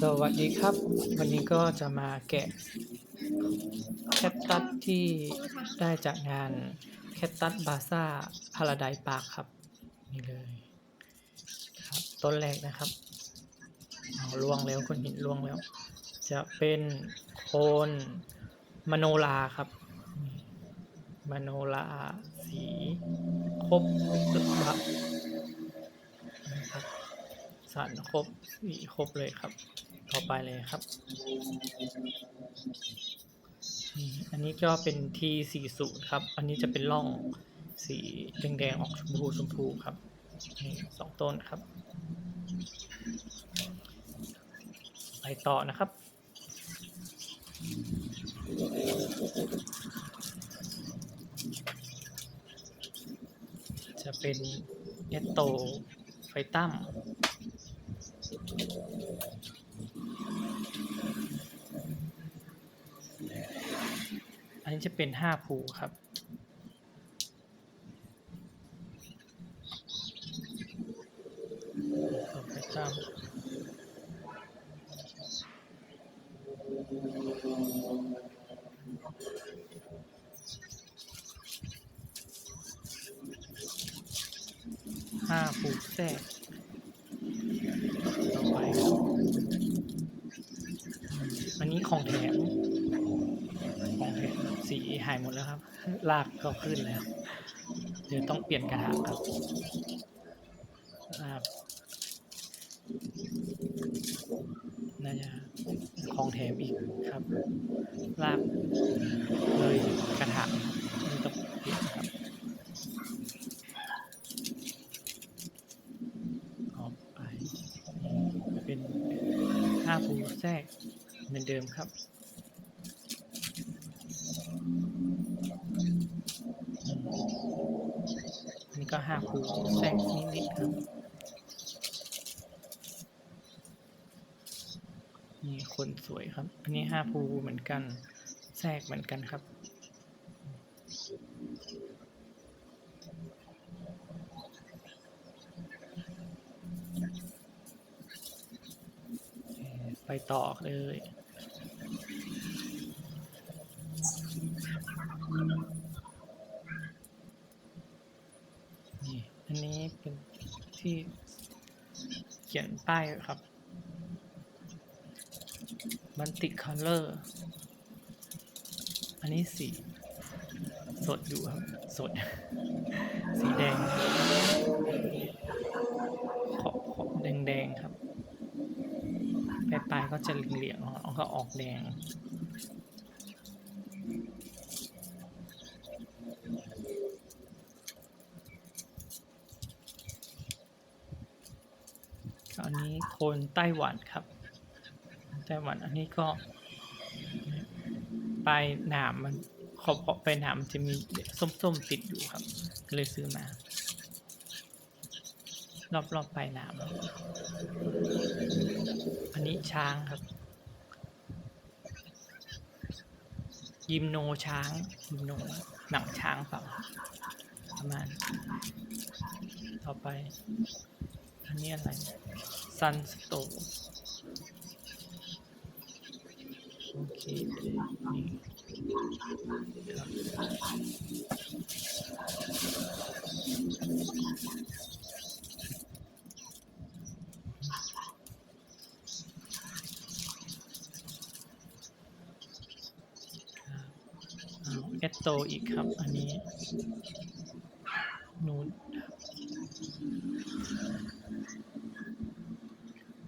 สวัสดีครับ วันนี้ก็จะมาแกะแคตตัสที่ได้จากงานแคตตัสบาซ่าพาราไดปาร์คครับ นี่เลยครับต้นแรกนะครับเอาล่วงแล้วคนหินล่วงแล้ว จะเป็นโคนมโนลาครับ มโนลาสีครบครับนะครับ สารครบสีครบเลยครับ ต่อไปเลยครับ อันนี้ก็เป็น T40 ครับ อันนี้จะเป็นร่องสีแดงๆออกชมพูชมพูครับนี่สองต้นครับ ไปต่อนะครับจะเป็นเอตโตไฟตั้ม อันนี้จะเป็นห้าภูครับไปตามห้าภูแทรกต่อไปครับอันนี้ ของแถมของแถมสีหายหมดแล้วครับ ลากก็ขึ้นแล้ว เดี๋ยวต้องเปลี่ยนกระถางครับลากน่าจะของแถมอีกครับ ลากเลยกระถางนี่ต้องเปลี่ยนครับออกไปเป็นห้าภูแทรก เหมือนเดิมครับ อันนี้ก็ห้าคูแทรกนิดๆครับ นี่คนสวยครับ อันนี้ห้าภูเหมือนกัน แทรกเหมือนกันครับ ไปต่อเลยนี่อันนี้เป็นที่เขียนป้ายครับบันติคัลเลอร์ อันนี้สี สดอยู่ครับ สด สีแดง ขอบขอบแดงแดงๆครับ ปลายก็จะเหลี่ยงๆแล้วก็ออกแดงอันนี้โคนไต้หวันครับ ไต้หวันอันนี้ก็ปลายหนามมันขอบขอบปหนามมันจะมีส้มๆติดอยู่ครับ เลยซื้อมา รอบๆปลายหนามอันนี้ช้างครับ ยิมโนช้างยิมโนหนังช้างเปล่าประมาณ ต่อไป อันนี้อะไรซันสโตโอเคนี่ครับ เอสโตอีกครับ อันนี้นูน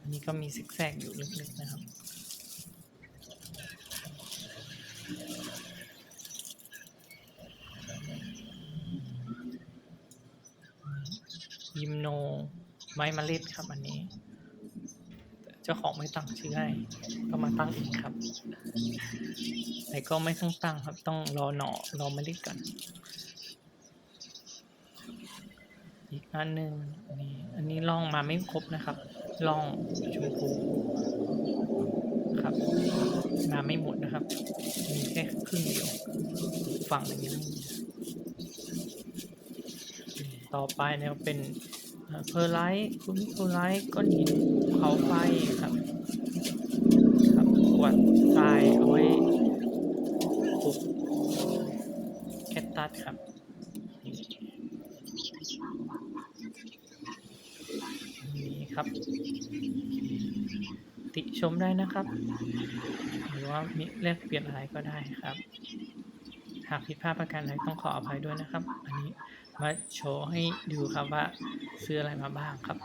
อันนี้ก็มีซิกแซกอยู่เล็กๆนะครับยิมโนไม้เมล็ดครับอันนี้ เจ้าของไม่ตั้งชื่อให้ก็มาตั้งเองครับแต่ก็ไม่ต้องตั้งครับ ต้องรอหนอรอเมล็ดก่อนอีกอันหนึ่งนนี้อันนี้ล่องมาไม่ครบนะครับล่องชมพูครับ มาไม่หมดนะครับ มีแค่ครึ่งเดียว ฝั่งหนึ่งยังไม่มีต่อไปเนี่ยเป็น เพอร์ไลท์คุณเพอร์ไลท์ก้อนหินเขาไฟครับ ครับควดทรายเอาไว้ปลูกแคคตัสครับนี่ครับ ติชมได้นะครับ หรือว่ามีแลกเปลี่ยนอะไรก็ได้ครับ หากผิดพลาดประการใดต้องขออภัยด้วยนะครับ อันนี้มาโชว์ให้ดูครับว่าซื้ออะไรมาบ้างครับ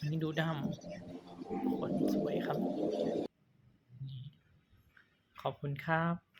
อันนี้ดูดำขนสวยครับ ขอบคุณครับ